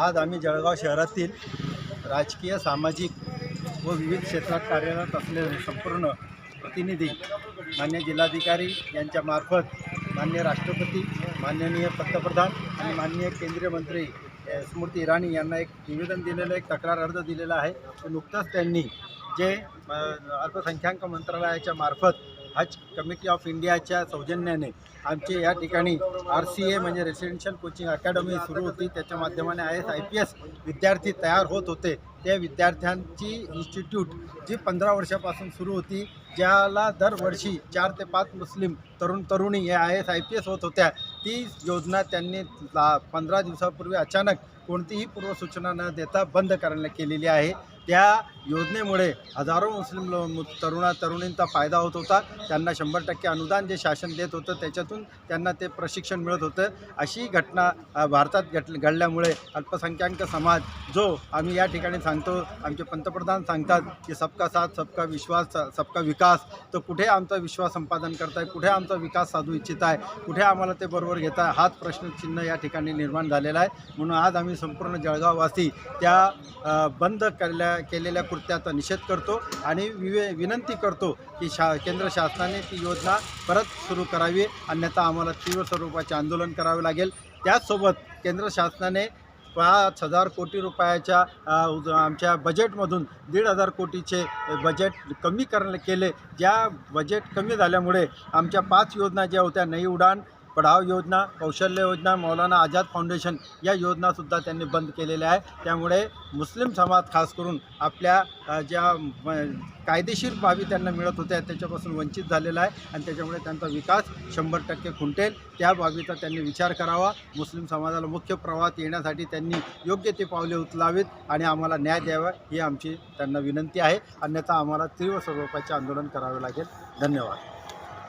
आज आम्ही जळगाव शहरातील राजकीय सामाजिक व विविध क्षेत्रात कार्यरत असलेले संपूर्ण प्रतिनिधी मान्य जिल्हाधिकारी यांच्यामार्फत मान्य राष्ट्रपती माननीय पंतप्रधान आणि माननीय केंद्रीय मंत्री स्मृती इराणी यांना एक निवेदन दिलेलं एक तक्रार अर्ज दिलेला आहे. नुकताच त्यांनी जे अल्पसंख्याक मंत्रालयाच्या मार्फत हज कमिटी ऑफ इंडियाच्या सौजन्याने आमचे या ठिकाणी आर सी ए म्हणजे रेसिडेन्शियल कोचिंग अकॅडमी सुरू होती. त्याच्या माध्यमाने I S I P S विद्यार्थी तयार होत होते. त्या विद्यार्थ्यांची इन्स्टिट्यूट जी पंधरा वर्षापासून सुरू होती ज्याला दरवर्षी चार ते पाच मुस्लिम तरुण तरुणी या I S I P S होत होत्या. ती योजना त्यांनी ला पंधरा दिवसापूर्वी अचानक कोणतीही पूर्वसूचना न देता बंद करण्यात केलेली आहे. त्या योजनेमुळे हजारो मुस्लिम तरुणा तरुणींचा फायदा होत होता. त्यांना शंभर टक्के अनुदान जे शासन देत होतं त्याच्यातून त्यांना ते प्रशिक्षण मिळत होतं. अशी घटना भारतात घट घडल्यामुळे अल्पसंख्याक समाज जो आम्ही या ठिकाणी सांगतो आमचे पंतप्रधान सांगतात की सबका साथ सबका विश्वास सबका विकास. तर कुठे आमचा विश्वास संपादन करताय? कुठे आमचा विकास साधू इच्छित आहे कुठे आम्हाला ते बरोबर घेत आहे हाच प्रश्नचिन्ह या ठिकाणी निर्माण झालेला आहे. म्हणून आज आम्ही संपूर्ण जळगाववासी त्या बंद केल्या केलेल्या कृत्याचा निषेध करतो आणि विवे विनंती करतो की शा केंद्र शासनाने ती योजना परत सुरू करावी. अन्यथा आम्हाला तीव्र स्वरूपाचे आंदोलन करावे लागेल. त्याचसोबत केंद्र शासनाने पाच हजार कोटी रुपयाच्या आमच्या बजेटमधून दीड हजार कोटीचे बजेट कमी कर केले. ज्या बजेट कमी झाल्यामुळे आमच्या पाच योजना ज्या होत्या नई उडान पढाव योजना कौशल्य योजना मौलाना आझाद फाउंडेशन या योजनासुद्धा त्यांनी बंद केलेल्या आहे त्यामुळे मुस्लिम समाज खास करून आपल्या ज्या कायदेशीर बाबी त्यांना मिळत होत्या त्याच्यापासून वंचित झालेला आहे आणि त्याच्यामुळे त्यांचा विकास शंभर टक्के खुंटेल. त्या बाबीचा त्यांनी विचार करावा. मुस्लिम समाजाला मुख्य प्रवाहात येण्यासाठी त्यांनी योग्य ते पावले उचलावीत आणि आम्हाला न्याय द्यावा ही आमची त्यांना विनंती आहे. अन्यथा आम्हाला तीव्र स्वरूपाचे आंदोलन करावे लागेल. धन्यवाद.